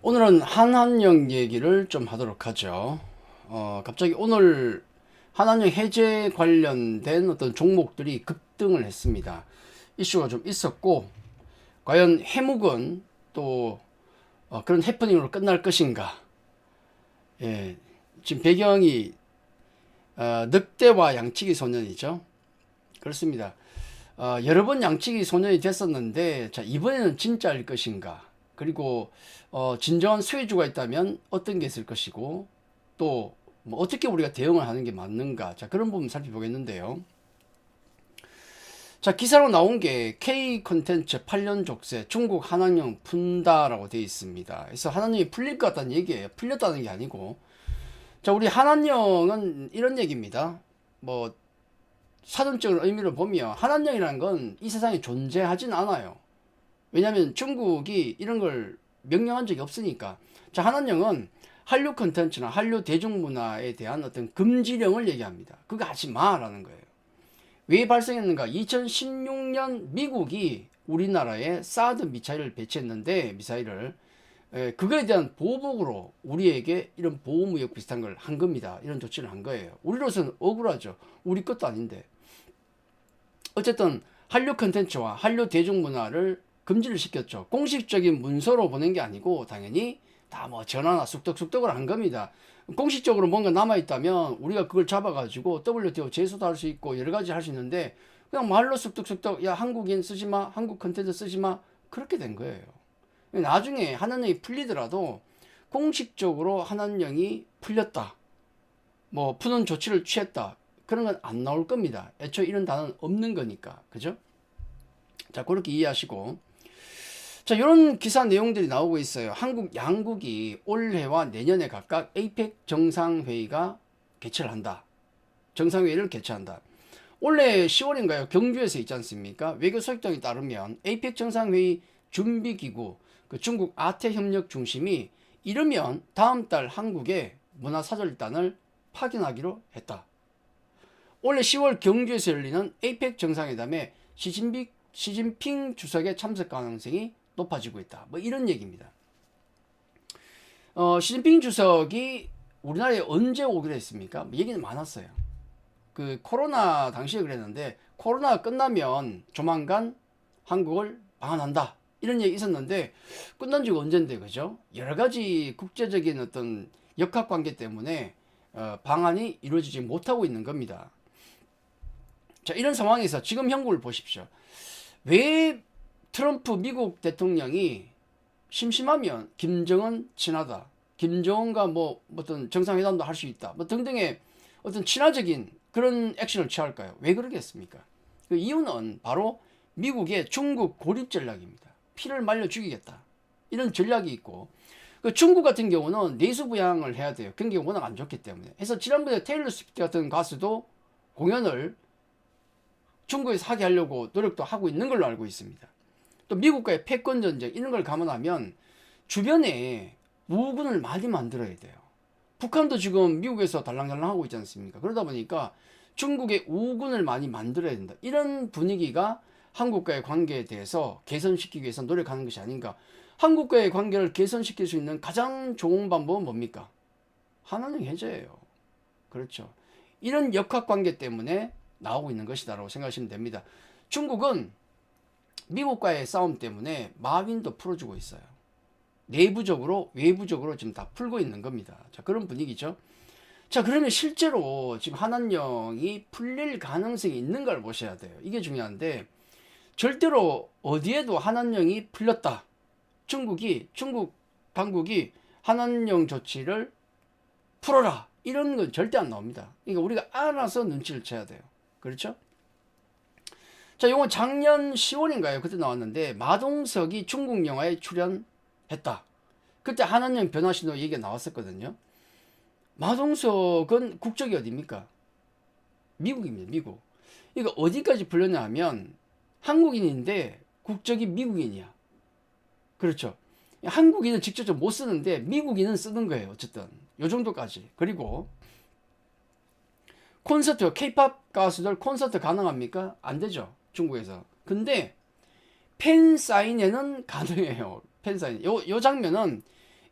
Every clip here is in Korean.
오늘은 한한령 얘기를 좀 하도록 하죠. 어, 갑자기 오늘 한한령 해제 관련된 어떤 종목들이 급등을 했습니다. 이슈가 좀 있었고, 과연 해묵은 또 어, 그런 해프닝으로 끝날 것인가? 예, 지금 배경이 어, 늑대와 양치기 소년이죠. 그렇습니다. 어, 여러 번 양치기 소년이 됐었는데, 자, 이번에는 진짜일 것인가? 그리고 어, 진정한 수혜주가 있다면 어떤 게 있을 것이고 또 뭐 어떻게 우리가 대응을 하는 게 맞는가 자 그런 부분 살펴보겠는데요. 자 기사로 나온 게 K 컨텐츠 8년 족쇄 중국 한한령 푼다라고 되어 있습니다. 그래서 한한령이 풀릴 것 같다는 얘기예요. 풀렸다는 게 아니고 자 우리 한한령은 이런 얘기입니다. 뭐 사전적인 의미를 보면 한한령이라는 건 이 세상에 존재하진 않아요. 왜냐하면 중국이 이런 걸 명령한 적이 없으니까. 자, 한한령은 한류 컨텐츠나 한류 대중문화에 대한 어떤 금지령을 얘기합니다. 그거 하지 마라는 거예요. 왜 발생했는가? 2016년 미국이 우리나라에 사드 미사일을 배치했는데 미사일을 에, 그거에 대한 보복으로 우리에게 이런 보호무역 비슷한 걸 한 겁니다. 이런 조치를 한 거예요. 우리로서는 억울하죠. 우리 것도 아닌데. 어쨌든 한류 컨텐츠와 한류 대중문화를 금지를 시켰죠. 공식적인 문서로 보낸 게 아니고 당연히 다 뭐 전화나 쑥덕쑥덕을 한 겁니다. 공식적으로 뭔가 남아있다면 우리가 그걸 잡아가지고 WTO 제소도 할 수 있고 여러 가지 할 수 있는데 그냥 말로 쑥덕쑥덕 야 한국인 쓰지 마 한국 컨텐츠 쓰지 마 그렇게 된 거예요. 나중에 한한령이 풀리더라도 공식적으로 한한령이 풀렸다. 뭐 푸는 조치를 취했다. 그런 건 안 나올 겁니다. 애초에 이런 단어는 없는 거니까. 그죠? 자, 그렇게 이해하시고. 자, 이런 기사 내용들이 나오고 있어요. 한국 양국이 올해와 내년에 각각 APEC 정상회의가 개최를 한다. 정상회의를 개최한다. 올해 10월인가요? 경주에서 있지 않습니까? 외교 소식통에 따르면 APEC 정상회의 준비기구, 그 중국 아태 협력 중심이 이르면 다음 달 한국에 문화사절단을 파견하기로 했다. 올해 10월 경주에서 열리는 APEC 정상회담에 시진핑, 시진핑 주석의 참석 가능성이 높아지고 있다. 뭐 이런 얘기입니다. 어, 시진핑 주석이 우리나라에 언제 오기로 했습니까? 뭐 얘기는 많았어요. 그 코로나 당시에 그랬는데 코로나가 끝나면 조만간 한국을 방한한다. 이런 얘기 있었는데 끝난 지가 언젠데 그죠? 여러 가지 국제적인 어떤 역학 관계 때문에 어, 방안이 이루어지지 못하고 있는 겁니다. 자, 이런 상황에서 지금 형국을 보십시오. 왜 트럼프 미국 대통령이 심심하면 김정은 친하다. 김정은과 뭐 어떤 정상회담도 할 수 있다. 뭐 등등의 어떤 친화적인 그런 액션을 취할까요? 왜 그러겠습니까? 그 이유는 바로 미국의 중국 고립 전략입니다. 피를 말려 죽이겠다. 이런 전략이 있고 그 중국 같은 경우는 내수 부양을 해야 돼요. 경기가 워낙 안 좋기 때문에. 그래서 지난번에 테일러 스위프트 같은 가수도 공연을 중국에서 하게 하려고 노력도 하고 있는 걸로 알고 있습니다. 또 미국과의 패권 전쟁 이런 걸 감안하면 주변에 우군을 많이 만들어야 돼요. 북한도 지금 미국에서 달랑달랑 하고 있지 않습니까? 그러다 보니까 중국의 우군을 많이 만들어야 된다. 이런 분위기가 한국과의 관계에 대해서 개선시키기 위해서 노력하는 것이 아닌가. 한국과의 관계를 개선시킬 수 있는 가장 좋은 방법은 뭡니까? 하나는 해제예요. 그렇죠. 이런 역학 관계 때문에 나오고 있는 것이다라고 생각하시면 됩니다. 중국은 미국과의 싸움 때문에 마윈도 풀어주고 있어요. 내부적으로 외부적으로 지금 다 풀고 있는 겁니다. 자 그런 분위기죠. 자 그러면 실제로 지금 한한령이 풀릴 가능성이 있는 걸 보셔야 돼요. 이게 중요한데 절대로 어디에도 한한령이 풀렸다. 중국이 중국 당국이 한한령 조치를 풀어라 이런 건 절대 안 나옵니다. 그러니까 우리가 알아서 눈치를 채야 돼요. 그렇죠? 자, 요건 작년 10월인가요? 그때 나왔는데 마동석이 중국 영화에 출연했다. 그때 한한령 변화신호 얘기가 나왔었거든요. 마동석은 국적이 어디입니까? 미국입니다. 미국. 이거 어디까지 불렸냐 하면 한국인인데 국적이 미국인이야. 그렇죠. 한국인은 직접 못 쓰는데 미국인은 쓰는 거예요. 어쨌든 요 정도까지. 그리고 콘서트, 케이팝 가수들 콘서트 가능합니까? 안 되죠. 중국에서. 근데 팬 사인회는 가능해요. 팬 사인. 요, 요 장면은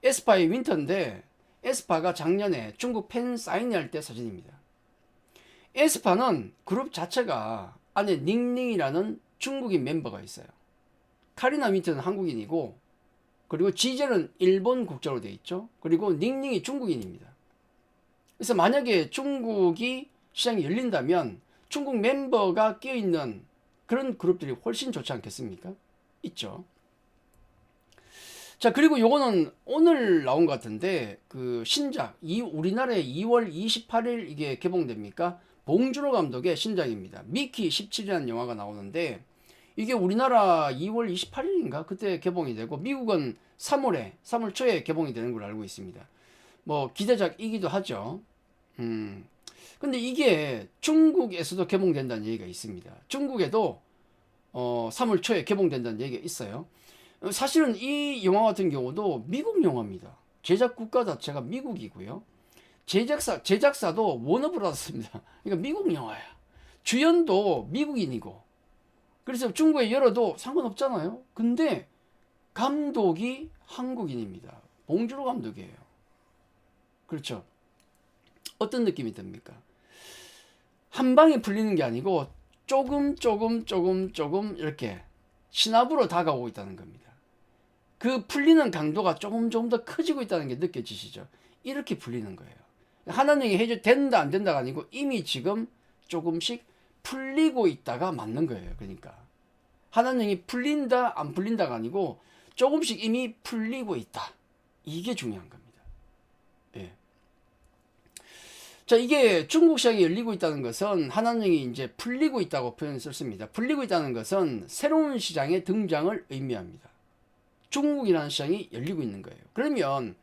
에스파의 윈터인데 에스파가 작년에 중국 팬 사인회 때 사진입니다. 에스파는 그룹 자체가 안에 닝닝이라는 중국인 멤버가 있어요. 카리나 윈터는 한국인이고 그리고 지젤은 일본 국적으로 되어 있죠. 그리고 닝닝이 중국인입니다. 그래서 만약에 중국이 시장이 열린다면 중국 멤버가 끼어 있는 그런 그룹들이 훨씬 좋지 않겠습니까? 있죠. 자, 그리고 요거는 오늘 나온 것 같은데, 그 신작, 이 우리나라에 2월 28일 이게 개봉됩니까? 봉준호 감독의 신작입니다. 미키 17이라는 영화가 나오는데, 이게 우리나라 2월 28일인가? 그때 개봉이 되고, 미국은 3월에, 3월 초에 개봉이 되는 걸로 알고 있습니다. 뭐, 기대작이기도 하죠. 음. 근데 이게 중국에서도 개봉된다는 얘기가 있습니다. 중국에도 어, 3월 초에 개봉된다는 얘기가 있어요. 어, 사실은 이 영화 같은 경우도 미국 영화입니다. 제작 국가 자체가 미국이고요. 제작사 제작사도 워너브라더스입니다. 그러니까 미국 영화야. 주연도 미국인이고. 그래서 중국에 열어도 상관없잖아요. 근데 감독이 한국인입니다. 봉준호 감독이에요. 그렇죠. 어떤 느낌이 듭니까? 한 방에 풀리는 게 아니고 조금 조금 조금 조금 이렇게 신압으로 다가오고 있다는 겁니다. 그 풀리는 강도가 조금 조금 더 커지고 있다는 게 느껴지시죠? 이렇게 풀리는 거예요. 하나님이 해줘 된다 안 된다가 아니고 이미 지금 조금씩 풀리고 있다가 맞는 거예요. 그러니까 하나님이 풀린다 안 풀린다가 아니고 조금씩 이미 풀리고 있다. 이게 중요한 겁니다. 예. 자, 이게 중국 시장이 열리고 있다는 것은 하나님이 이제 풀리고 있다고 표현을 썼습니다. 풀리고 있다는 것은 새로운 시장의 등장을 의미합니다. 중국이라는 시장이 열리고 있는 거예요. 그러면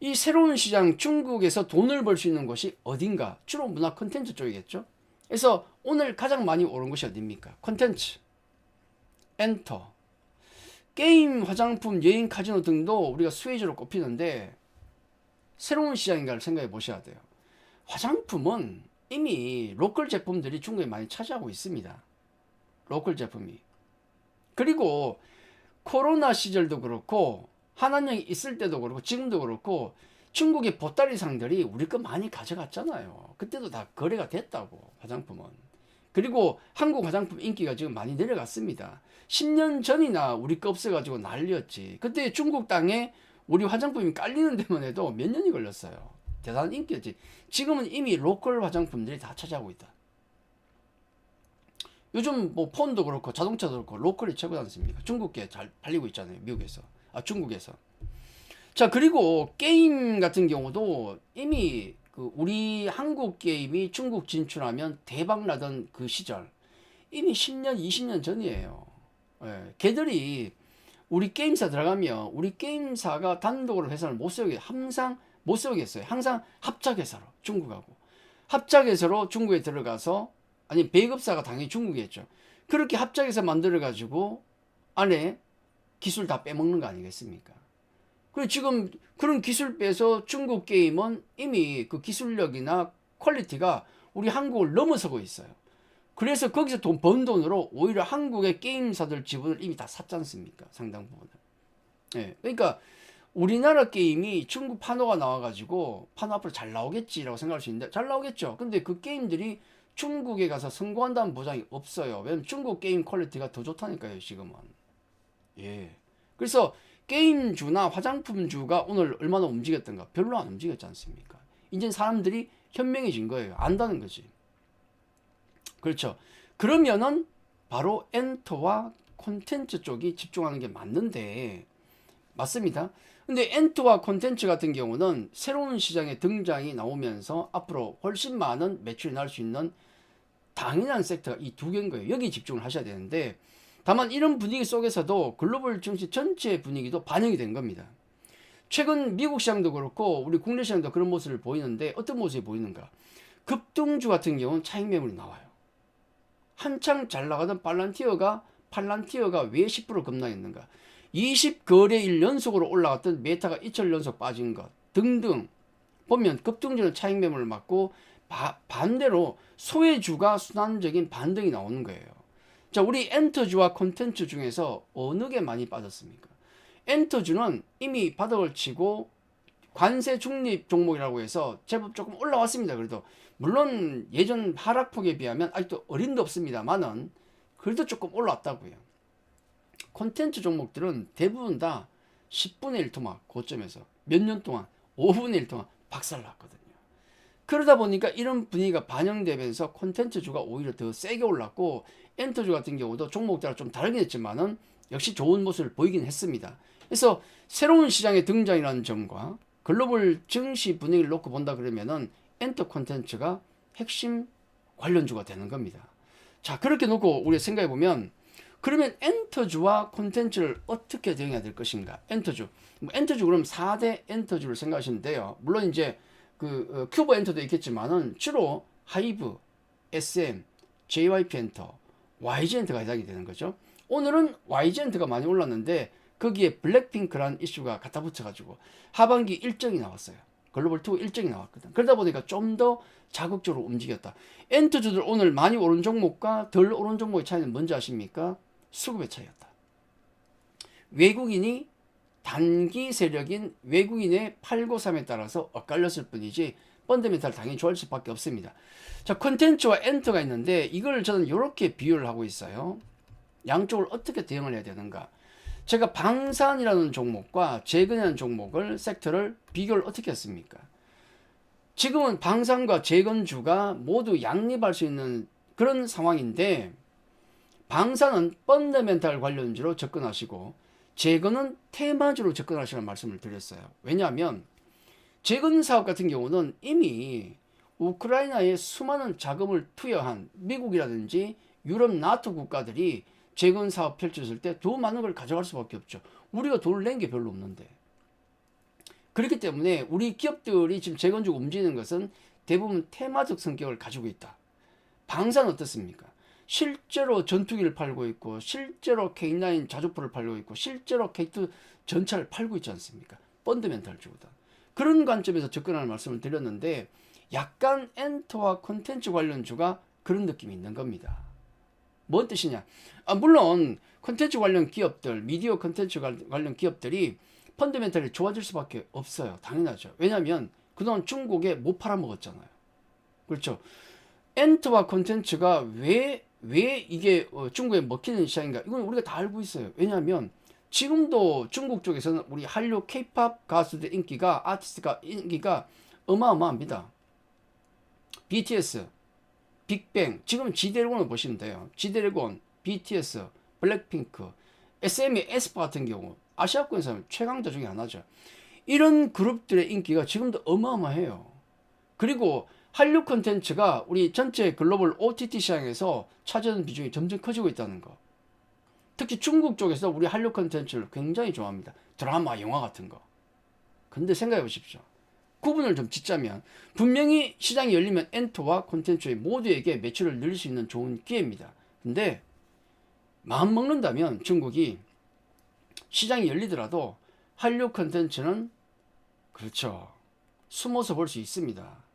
이 새로운 시장 중국에서 돈을 벌 수 있는 곳이 어딘가? 주로 문화 콘텐츠 쪽이겠죠? 그래서 오늘 가장 많이 오른 곳이 어딥니까? 콘텐츠, 엔터, 게임, 화장품, 여행, 카지노 등도 우리가 수혜주로 꼽히는데 새로운 시장인가를 생각해 보셔야 돼요. 화장품은 이미 로컬 제품들이 중국에 많이 차지하고 있습니다. 로컬 제품이. 그리고 코로나 시절도 그렇고 한한령이 있을 때도 그렇고 지금도 그렇고 중국의 보따리 상들이 우리 거 많이 가져갔잖아요. 그때도 다 거래가 됐다고 화장품은. 그리고 한국 화장품 인기가 지금 많이 내려갔습니다. 10년 전이나 우리 거 없어가지고 난리였지. 그때 중국 땅에 우리 화장품이 깔리는 데만 해도 몇 년이 걸렸어요. 대단한 인기였지. 지금은 이미 로컬 화장품들이 다 차지하고 있다. 요즘 뭐 폰도 그렇고 자동차도 그렇고 로컬이 최고지 않습니까? 중국계 잘 팔리고 있잖아요. 미국에서. 아, 중국에서. 자, 그리고 게임 같은 경우도 이미 그 우리 한국 게임이 중국 진출하면 대박 나던 그 시절 이미 10년, 20년 전이에요. 예, 걔들이 우리 게임사 들어가면 우리 게임사가 단독으로 회사를 못 세우게 항상 못 세우겠어요. 항상 합작회사로 중국하고 합작회사로 중국에 들어가서 아니 배급사가 당연히 중국이겠죠. 그렇게 합작해서 만들어 가지고 안에 기술 다 빼먹는 거 아니겠습니까? 그리고 지금 그런 기술 빼서 중국 게임은 이미 그 기술력이나 퀄리티가 우리 한국을 넘어서고 있어요. 그래서 거기서 돈 번 돈으로 오히려 한국의 게임사들 지분을 이미 다 샀지 않습니까? 상당 부분을. 예. 네. 그러니까 우리나라 게임이 중국 판호가 나와가지고 판호 앞으로 잘 나오겠지라고 생각할 수 있는데 잘 나오겠죠. 근데 그 게임들이 중국에 가서 성공한다는 보장이 없어요. 왜냐면 중국 게임 퀄리티가 더 좋다니까요, 지금은. 예. 그래서 게임주나 화장품주가 오늘 얼마나 움직였던가? 별로 안 움직였지 않습니까? 이제 사람들이 현명해진 거예요. 안다는 거지. 그렇죠. 그러면은 바로 엔터와 콘텐츠 쪽이 집중하는 게 맞는데 맞습니다. 근데 엔터와 콘텐츠 같은 경우는 새로운 시장의 등장이 나오면서 앞으로 훨씬 많은 매출이 날 수 있는 당연한 섹터가 이 두 개인 거예요. 여기 집중을 하셔야 되는데 다만 이런 분위기 속에서도 글로벌 증시 전체 분위기도 반영이 된 겁니다. 최근 미국 시장도 그렇고 우리 국내 시장도 그런 모습을 보이는데 어떤 모습이 보이는가? 급등주 같은 경우는 차익 매물이 나와요. 한창 잘 나가던 팔란티어가 팔란티어가 왜 10% 급락했는가? 20거래일 연속으로 올라갔던 메타가 이틀 연속 빠진 것 등등 보면 급등주는 차익 매물을 맞고 바, 반대로 소외주가 순환적인 반등이 나오는 거예요. 자, 우리 엔터주와 콘텐츠 중에서 어느 게 많이 빠졌습니까? 엔터주는 이미 바닥을 치고 관세 중립 종목이라고 해서 제법 조금 올라왔습니다. 그래도 물론 예전 하락폭에 비하면 아직도 어림도 없습니다만은 그래도 조금 올라왔다고요. 콘텐츠 종목들은 대부분 다 10분의 1 토막 고점에서 몇 년 동안 5분의 1 동안 박살났거든요. 그러다 보니까 이런 분위기가 반영되면서 콘텐츠주가 오히려 더 세게 올랐고 엔터주 같은 경우도 종목들과 좀 다르긴 했지만은 역시 좋은 모습을 보이긴 했습니다. 그래서 새로운 시장의 등장이라는 점과 글로벌 증시 분위기를 놓고 본다 그러면은 엔터 콘텐츠가 핵심 관련주가 되는 겁니다. 자, 그렇게 놓고 우리 생각해 보면 그러면 엔터주와 콘텐츠를 어떻게 대응해야 될 것인가? 엔터주. 뭐 엔터주 그럼 4대 엔터주를 생각하시면 돼요. 물론 이제 그 어, 큐버 엔터도 있겠지만은 주로 하이브, SM, JYP 엔터, YG 엔터가 해당이 되는 거죠. 오늘은 YG 엔터가 많이 올랐는데 거기에 블랙핑크라는 이슈가 갖다 붙여가지고 하반기 일정이 나왔어요. 글로벌 투어 일정이 나왔거든. 그러다 보니까 좀 더 자극적으로 움직였다. 엔터주들 오늘 많이 오른 종목과 덜 오른 종목의 차이는 뭔지 아십니까? 수급의 차이였다. 외국인이 단기 세력인 외국인의 893에 따라서 엇갈렸을 뿐이지 펀드멘탈 당연히 좋아할 수밖에 없습니다. 자, 컨텐츠와 엔터가 있는데 이걸 저는 이렇게 비유를 하고 있어요. 양쪽을 어떻게 대응을 해야 되는가? 제가 방산이라는 종목과 재건이라는 종목을 섹터를 비교를 어떻게 했습니까? 지금은 방산과 재건주가 모두 양립할 수 있는 그런 상황인데 방산은 펀더멘탈 관련주로 접근하시고 재건은 테마주로 접근하시라는 말씀을 드렸어요. 왜냐하면 재건 사업 같은 경우는 이미 우크라이나에 수많은 자금을 투여한 미국이라든지 유럽 나토 국가들이 재건 사업 펼쳤을 때 더 많은 걸 가져갈 수밖에 없죠. 우리가 돈을 낸 게 별로 없는데. 그렇기 때문에 우리 기업들이 지금 재건적 움직이는 것은 대부분 테마적 성격을 가지고 있다. 방산 어떻습니까? 실제로 전투기를 팔고 있고 실제로 K9 자주포를 팔고 있고 실제로 K2 전차를 팔고 있지 않습니까? 펀드멘탈 주거든. 그런 관점에서 접근하는 말씀을 드렸는데 약간 엔터와 콘텐츠 관련주가 그런 느낌이 있는 겁니다. 뭔 뜻이냐? 아, 물론 콘텐츠 관련 기업들, 미디어 콘텐츠 관련 기업들이 펀드멘탈이 좋아질 수밖에 없어요. 당연하죠. 왜냐하면 그동안 중국에 못 팔아먹었잖아요. 그렇죠. 엔터와 콘텐츠가 왜, 왜 이게 어, 중국에 먹히는 시장인가? 이건 우리가 다 알고 있어요. 왜냐하면 지금도 중국 쪽에서는 우리 한류 케이팝 가수들 인기가, 아티스트가 인기가 어마어마합니다. BTS, 빅뱅, 지금 지드래곤을 보시면 돼요. 지드래곤, BTS, 블랙핑크, SM의 에스파 같은 경우 아시아권에서는 최강자 중에 하나죠. 이런 그룹들의 인기가 지금도 어마어마해요. 그리고 한류 콘텐츠가 우리 전체 글로벌 OTT 시장에서 차지하는 비중이 점점 커지고 있다는 거. 특히 중국 쪽에서 우리 한류 콘텐츠를 굉장히 좋아합니다. 드라마, 영화 같은 거. 근데 생각해 보십시오. 구분을 좀 짓자면 분명히 시장이 열리면 엔터와 콘텐츠의 모두에게 매출을 늘릴 수 있는 좋은 기회입니다. 근데 마음 먹는다면 중국이 시장이 열리더라도 한류 콘텐츠는 그렇죠. 숨어서 볼 수 있습니다.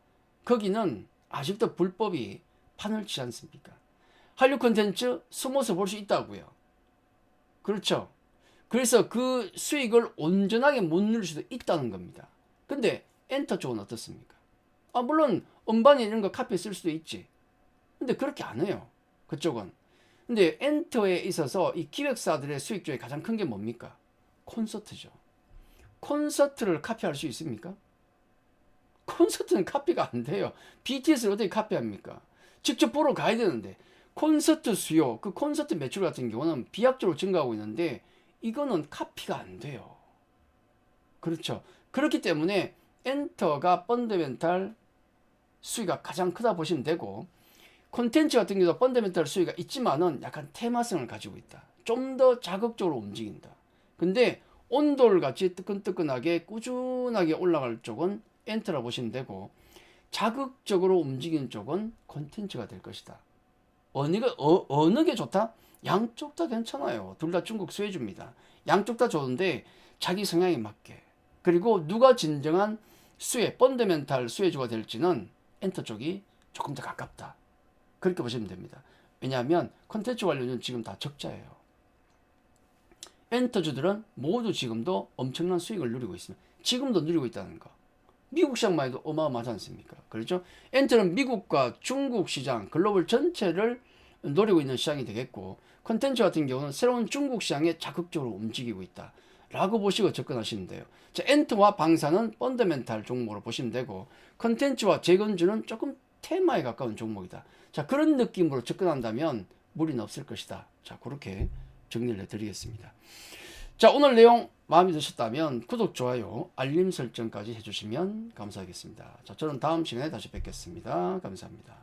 거기는 아직도 불법이 판을 치지 않습니까? 한류 콘텐츠 숨어서 볼 수 있다고요. 그렇죠. 그래서 그 수익을 온전하게 못 누릴 수도 있다는 겁니다. 근데 엔터 쪽은 어떻습니까? 아, 물론 음반에 이런 거 카피 쓸 수도 있지. 근데 그렇게 안 해요. 그쪽은. 근데 엔터에 있어서 이 기획사들의 수익 중에 가장 큰 게 뭡니까? 콘서트죠. 콘서트를 카피할 수 있습니까? 콘서트는 카피가 안 돼요. BTS를 어떻게 카피합니까? 직접 보러 가야 되는데 콘서트 수요, 그 콘서트 매출 같은 경우는 비약적으로 증가하고 있는데 이거는 카피가 안 돼요. 그렇죠. 그렇기 때문에 엔터가 펀더멘탈 수위가 가장 크다 보시면 되고 콘텐츠 같은 경우도 펀더멘탈 수위가 있지만은 약간 테마성을 가지고 있다. 좀 더 자극적으로 움직인다. 근데 온돌 같이 뜨끈뜨끈하게 꾸준하게 올라갈 쪽은 엔터라 보시면 되고 자극적으로 움직이는 쪽은 콘텐츠가 될 것이다. 어느 게, 어, 어느 게 좋다? 양쪽 다 괜찮아요. 둘 다 중국 수혜주입니다. 양쪽 다 좋은데 자기 성향에 맞게. 그리고 누가 진정한 수혜, 펀더멘탈 수혜주가 될지는 엔터 쪽이 조금 더 가깝다. 그렇게 보시면 됩니다. 왜냐하면 콘텐츠 관련은 지금 다 적자예요. 엔터주들은 모두 지금도 엄청난 수익을 누리고 있습니다. 지금도 누리고 있다는 거. 미국 시장만 해도 어마어마하지 않습니까? 그렇죠? 엔터는 미국과 중국 시장, 글로벌 전체를 노리고 있는 시장이 되겠고, 컨텐츠 같은 경우는 새로운 중국 시장에 적극적으로 움직이고 있다. 라고 보시고 접근하시면 돼요. 자, 엔터와 방사는 펀더멘탈 종목으로 보시면 되고, 컨텐츠와 재건주는 조금 테마에 가까운 종목이다. 자, 그런 느낌으로 접근한다면 무리는 없을 것이다. 자, 그렇게 정리를 해드리겠습니다. 자, 오늘 내용 마음에 드셨다면 구독, 좋아요, 알림 설정까지 해주시면 감사하겠습니다. 자, 저는 다음 시간에 다시 뵙겠습니다. 감사합니다.